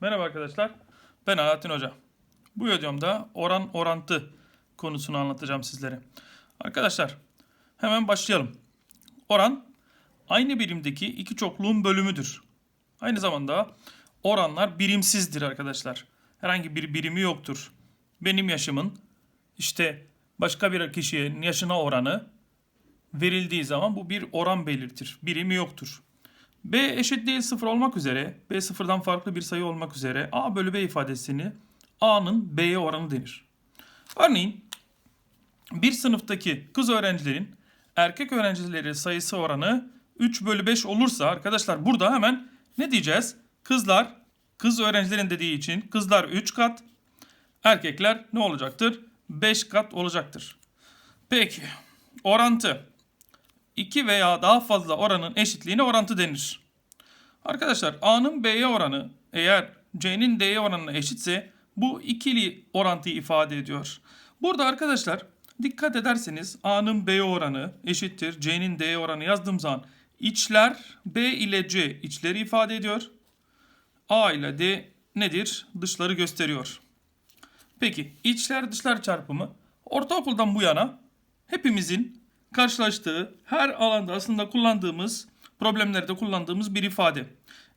Merhaba arkadaşlar. Ben Alaaddin Hoca. Bu videomda oran orantı konusunu anlatacağım sizlere. Arkadaşlar hemen başlayalım. Oran aynı birimdeki iki çokluğun bölümüdür. Aynı zamanda oranlar birimsizdir arkadaşlar. Herhangi bir birimi yoktur. Benim yaşımın işte başka bir kişinin yaşına oranı verildiği zaman bu bir oran belirtir. Birimi yoktur. B eşit değil 0 olmak üzere, B sıfırdan farklı bir sayı olmak üzere A bölü B ifadesini A'nın B'ye oranı denir. Örneğin bir sınıftaki kız öğrencilerin erkek öğrencileri sayısı oranı 3 bölü 5 olursa arkadaşlar burada hemen ne diyeceğiz? Kızlar, kız öğrencilerin dediği için kızlar 3 kat, erkekler ne olacaktır? 5 kat olacaktır. Peki orantı. 2 veya daha fazla oranın eşitliğine orantı denir. Arkadaşlar A'nın B'ye oranı eğer C'nin D'ye oranına eşitse bu ikili orantıyı ifade ediyor. Burada arkadaşlar dikkat ederseniz A'nın B'ye oranı eşittir C'nin D'ye oranı yazdığım zaman içler B ile C içleri ifade ediyor. A ile D nedir? Dışları gösteriyor. Peki içler dışlar çarpımı ortaokuldan bu yana hepimizin karşılaştığı her alanda aslında kullandığımız problemlerde kullandığımız bir ifade.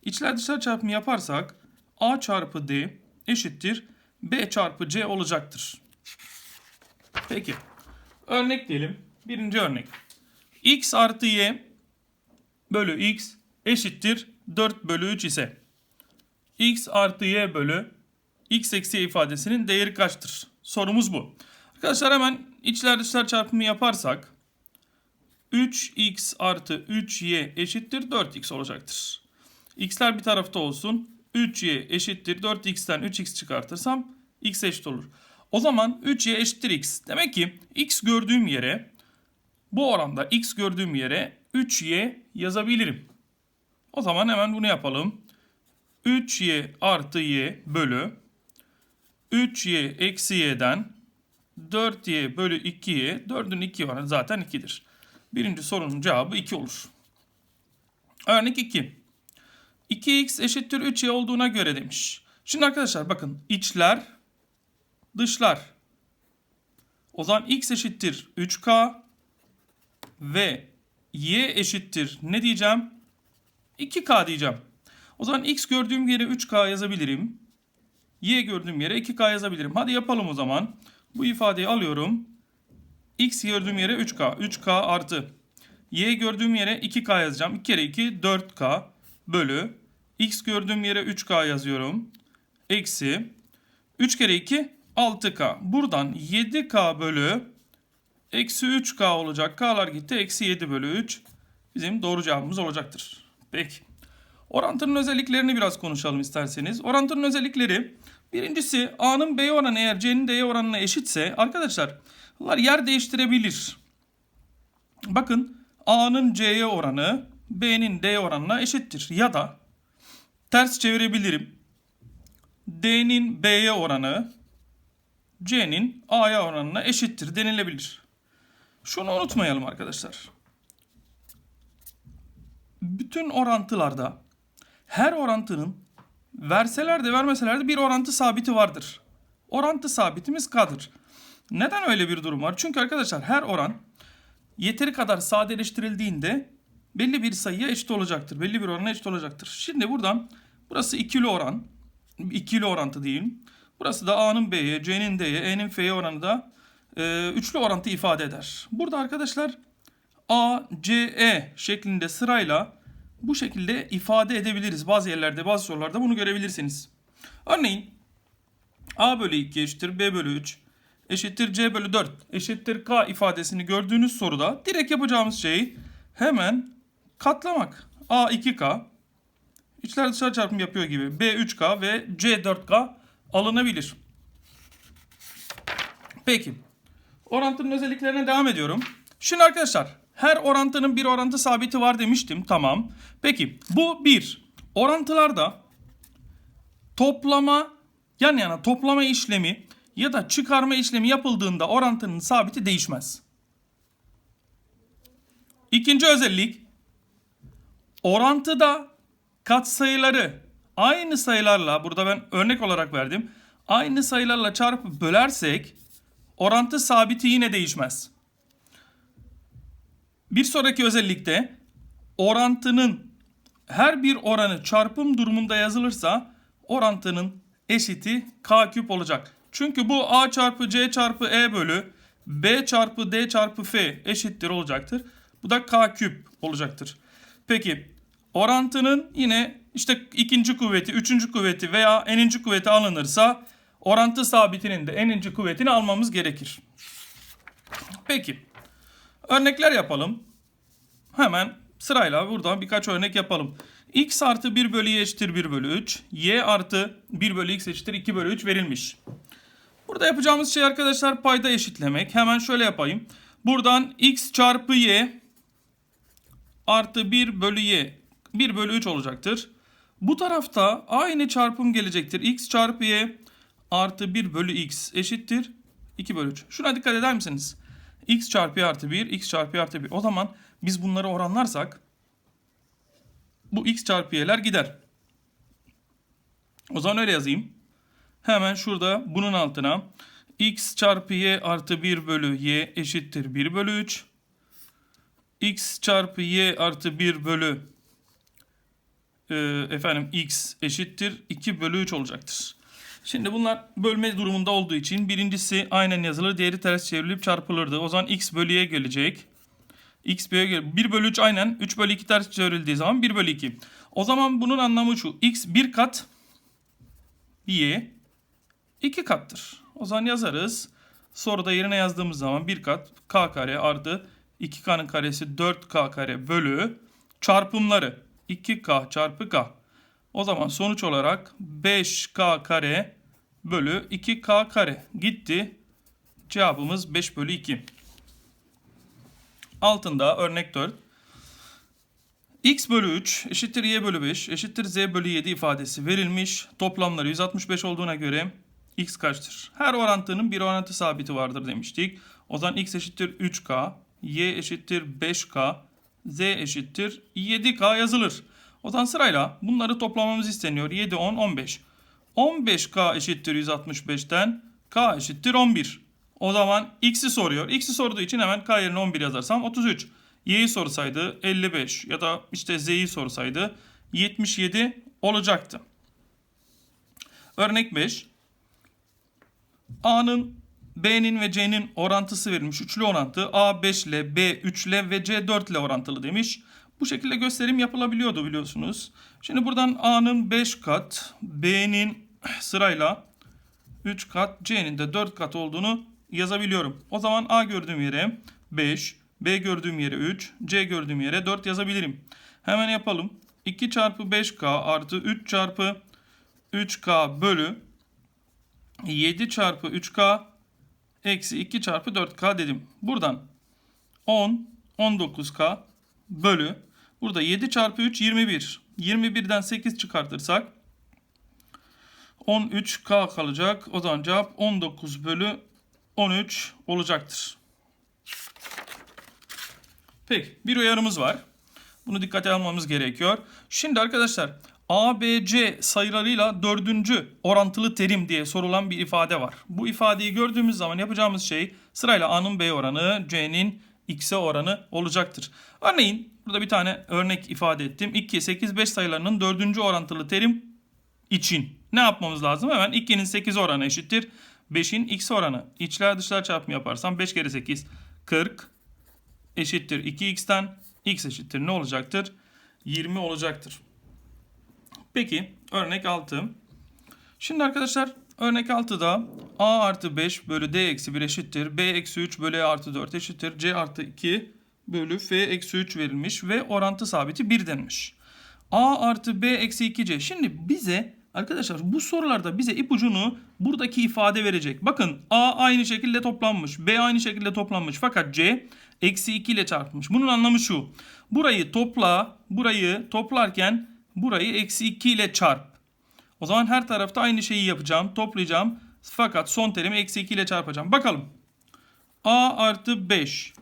İçler dışlar çarpımı yaparsak A çarpı D eşittir B çarpı C olacaktır. Peki. Örnek diyelim. Birinci örnek. X artı Y bölü X eşittir 4 bölü 3 ise X artı Y bölü X eksi Y ifadesinin değeri kaçtır? Sorumuz bu. Arkadaşlar hemen içler dışlar çarpımı yaparsak 3x artı 3y eşittir 4x olacaktır. x'ler bir tarafta olsun. 3y eşittir 4x'ten 3x çıkartırsam x eşit olur. O zaman 3y eşittir x. Demek ki x gördüğüm yere bu oranda x gördüğüm yere 3y yazabilirim. O zaman hemen bunu yapalım. 3y artı y bölü 3y eksi y'den 4y bölü 2y 4'ün 2 oranı zaten 2'dir. Birinci sorunun cevabı 2 olur. Örnek 2. 2x eşittir 3y olduğuna göre demiş. Şimdi arkadaşlar bakın içler dışlar. O zaman x eşittir 3k ve y eşittir ne diyeceğim? 2k diyeceğim. O zaman x gördüğüm yere 3k yazabilirim. Y gördüğüm yere 2k yazabilirim. Hadi yapalım o zaman. Bu ifadeyi alıyorum. X gördüğüm yere 3K. 3K artı. Y gördüğüm yere 2K yazacağım. 2 kere 2 4K bölü. X gördüğüm yere 3K yazıyorum. Eksi. 3 kere 2 6K. Buradan 7K bölü. Eksi 3K olacak. K'lar gitti. Eksi 7 bölü 3. Bizim doğru cevabımız olacaktır. Peki. Orantının özelliklerini biraz konuşalım isterseniz. Orantının özellikleri birincisi A'nın B'ye oranı eğer C'nin D'ye oranına eşitse arkadaşlar bunlar yer değiştirebilir. Bakın A'nın C'ye oranı B'nin D'ye oranına eşittir. Ya da ters çevirebilirim. D'nin B'ye oranı C'nin A'ya oranına eşittir denilebilir. Şunu unutmayalım arkadaşlar. Bütün orantılarda her orantının verseler de vermeseler de bir orantı sabiti vardır. Orantı sabitimiz K'dır. Neden öyle bir durum var? Çünkü arkadaşlar her oran yeteri kadar sadeleştirildiğinde belli bir sayıya eşit olacaktır. Belli bir orana eşit olacaktır. Şimdi buradan burası ikili oran. ikili orantı diyeyim. Burası da A'nın B'ye, C'nin D'ye, E'nin F'ye oranı da e, üçlü orantı ifade eder. Burada arkadaşlar A, C, E şeklinde sırayla bu şekilde ifade edebiliriz. Bazı yerlerde, bazı sorularda bunu görebilirsiniz. Örneğin A bölü 2 eşittir B bölü 3 eşittir C bölü 4 eşittir K ifadesini gördüğünüz soruda direkt yapacağımız şey hemen katlamak. A 2K içler dışarı çarpım yapıyor gibi B 3K ve C 4K alınabilir. Peki. Orantının özelliklerine devam ediyorum. Şimdi arkadaşlar her orantının bir orantı sabiti var demiştim. Tamam. Peki bu bir. Orantılarda toplama yan yana toplama işlemi ya da çıkarma işlemi yapıldığında orantının sabiti değişmez. İkinci özellik orantıda katsayıları aynı sayılarla burada ben örnek olarak verdim. Aynı sayılarla çarpıp bölersek orantı sabiti yine değişmez. Bir sonraki özellikte orantının her bir oranı çarpım durumunda yazılırsa orantının eşiti k küp olacak. Çünkü bu a çarpı c çarpı e bölü b çarpı d çarpı f eşittir olacaktır. Bu da k küp olacaktır. Peki orantının yine işte ikinci kuvveti, üçüncü kuvveti veya eninci kuvveti alınırsa orantı sabitinin de eninci kuvvetini almamız gerekir. Peki örnekler yapalım. Hemen sırayla buradan birkaç örnek yapalım. x artı 1 bölü y eşittir 1 bölü 3. y artı 1 bölü x eşittir 2 bölü 3 verilmiş. Burada yapacağımız şey arkadaşlar payda eşitlemek. Hemen şöyle yapayım. Buradan x çarpı y artı 1 bölü y 1 bölü 3 olacaktır. Bu tarafta aynı çarpım gelecektir. x çarpı y artı 1 bölü x eşittir 2 bölü 3. Şuna dikkat eder misiniz? x çarpı y artı 1, x çarpı y artı 1. O zaman biz bunları oranlarsak bu x çarpı y'ler gider. O zaman öyle yazayım. Hemen şurada bunun altına x çarpı y artı 1 bölü y eşittir 1 bölü 3. x çarpı y artı 1 bölü e, efendim x eşittir 2 bölü 3 olacaktır. Şimdi bunlar bölme durumunda olduğu için birincisi aynen yazılır, diğeri ters çevrilip çarpılırdı. O zaman x bölü y gelecek. x bölü y 1 bölü 3 aynen 3 bölü 2 ters çevrildiği zaman 1 bölü 2. O zaman bunun anlamı şu. x bir kat y 2 kattır. O zaman yazarız. Soruda yerine yazdığımız zaman 1 kat k kare artı 2k'nın karesi 4k kare bölü çarpımları 2k çarpı k. O zaman sonuç olarak 5k kare bölü 2k kare gitti. Cevabımız 5 bölü 2. Altında örnek 4. x bölü 3 eşittir y bölü 5 eşittir z bölü 7 ifadesi verilmiş. Toplamları 165 olduğuna göre x kaçtır? Her orantının bir orantı sabiti vardır demiştik. O zaman x eşittir 3k, y eşittir 5k, z eşittir 7k yazılır. O zaman sırayla bunları toplamamız isteniyor. 7, 10, 15. 15k eşittir 165'ten k eşittir 11. O zaman x'i soruyor. X'i sorduğu için hemen k yerine 11 yazarsam 33. Y'yi sorsaydı 55 ya da işte z'yi sorsaydı 77 olacaktı. Örnek 5. A'nın B'nin ve C'nin orantısı verilmiş. Üçlü orantı A 5 ile B 3 ile ve C 4 ile orantılı demiş. Bu şekilde gösterim yapılabiliyordu biliyorsunuz. Şimdi buradan A'nın 5 kat, B'nin sırayla 3 kat, C'nin de 4 kat olduğunu yazabiliyorum. O zaman A gördüğüm yere 5, B gördüğüm yere 3, C gördüğüm yere 4 yazabilirim. Hemen yapalım. 2 çarpı 5K artı 3 çarpı 3K bölü 7 çarpı 3K eksi 2 çarpı 4K dedim. Buradan 10, 19K bölü. Burada 7 çarpı 3 21. 21'den 8 çıkartırsak 13K kalacak. O zaman cevap 19 bölü 13 olacaktır. Peki bir uyarımız var. Bunu dikkate almamız gerekiyor. Şimdi arkadaşlar A, B, C sayılarıyla dördüncü orantılı terim diye sorulan bir ifade var. Bu ifadeyi gördüğümüz zaman yapacağımız şey sırayla A'nın B oranı, C'nin X'e oranı olacaktır. Örneğin burada bir tane örnek ifade ettim. 2, 8, 5 sayılarının dördüncü orantılı terim için ne yapmamız lazım? Hemen 2'nin 8 oranı eşittir. 5'in x oranı. İçler dışlar çarpımı yaparsam 5 kere 8 40 eşittir 2x'ten x eşittir ne olacaktır? 20 olacaktır. Peki örnek 6. Şimdi arkadaşlar örnek 6'da a artı 5 bölü d eksi 1 eşittir. b eksi 3 bölü e artı 4 eşittir. c artı 2 bölü f eksi 3 verilmiş ve orantı sabiti 1 denmiş. a artı b eksi 2c. Şimdi bize arkadaşlar bu sorularda bize ipucunu buradaki ifade verecek. Bakın a aynı şekilde toplanmış. b aynı şekilde toplanmış. Fakat c eksi 2 ile çarpılmış. Bunun anlamı şu. Burayı topla, burayı toplarken burayı eksi 2 ile çarp. O zaman her tarafta aynı şeyi yapacağım. Toplayacağım. Fakat son terimi eksi 2 ile çarpacağım. Bakalım. A artı 5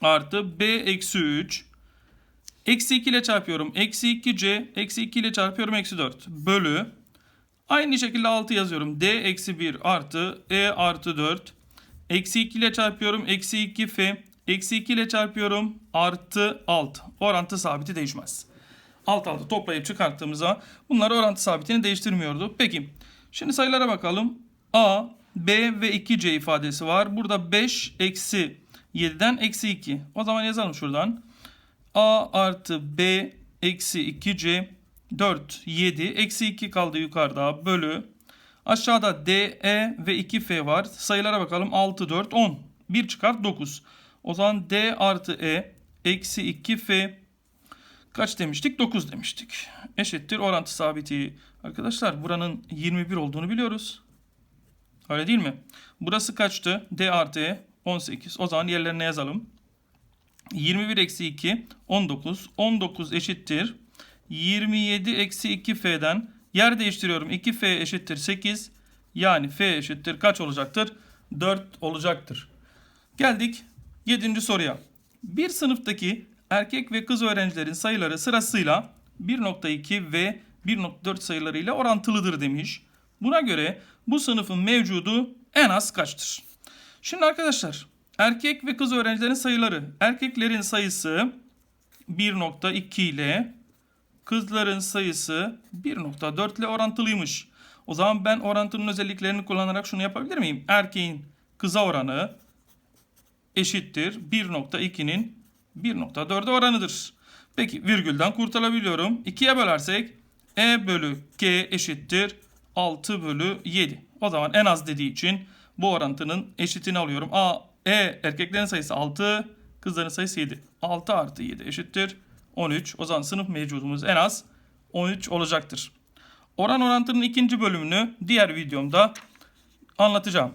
artı B eksi 3 Eksi 2 ile çarpıyorum. Eksi 2C. Eksi 2 ile çarpıyorum. Eksi 4. Bölü. Aynı şekilde 6 yazıyorum. D eksi 1 artı E artı 4. Eksi 2 ile çarpıyorum. Eksi 2F. Eksi 2 ile çarpıyorum. Artı 6. Orantı sabiti değişmez. Alt alta toplayıp çıkarttığımızda bunlar orantı sabitini değiştirmiyordu. Peki şimdi sayılara bakalım. A, B ve 2C ifadesi var. Burada 5 eksi 7'den eksi 2. O zaman yazalım şuradan. A artı B eksi 2C 4, 7. Eksi 2 kaldı yukarıda bölü. Aşağıda D, E ve 2F var. Sayılara bakalım. 6, 4, 10. 1 çıkart 9. O zaman D artı E eksi 2F kaç demiştik? 9 demiştik. Eşittir orantı sabiti. Arkadaşlar buranın 21 olduğunu biliyoruz. Öyle değil mi? Burası kaçtı? D artı E 18. O zaman yerlerine yazalım. 21 eksi 2 19. 19 eşittir. 27 eksi 2F'den yer değiştiriyorum. 2F eşittir 8. Yani F eşittir kaç olacaktır? 4 olacaktır. Geldik 7. soruya. Bir sınıftaki erkek ve kız öğrencilerin sayıları sırasıyla 1.2 ve 1.4 sayılarıyla orantılıdır demiş. Buna göre bu sınıfın mevcudu en az kaçtır? Şimdi arkadaşlar erkek ve kız öğrencilerin sayıları. Erkeklerin sayısı 1.2 ile kızların sayısı 1.4 ile orantılıymış. O zaman ben orantının özelliklerini kullanarak şunu yapabilir miyim? Erkeğin kıza oranı eşittir 1.2'nin 1.4'e oranıdır. Peki virgülden kurtarabiliyorum. 2'ye bölersek E bölü G eşittir 6 bölü 7. O zaman en az dediği için bu orantının eşitini alıyorum. A, E erkeklerin sayısı 6, kızların sayısı 7. 6 artı 7 eşittir 13. O zaman sınıf mevcudumuz en az 13 olacaktır. Oran orantının ikinci bölümünü diğer videomda anlatacağım.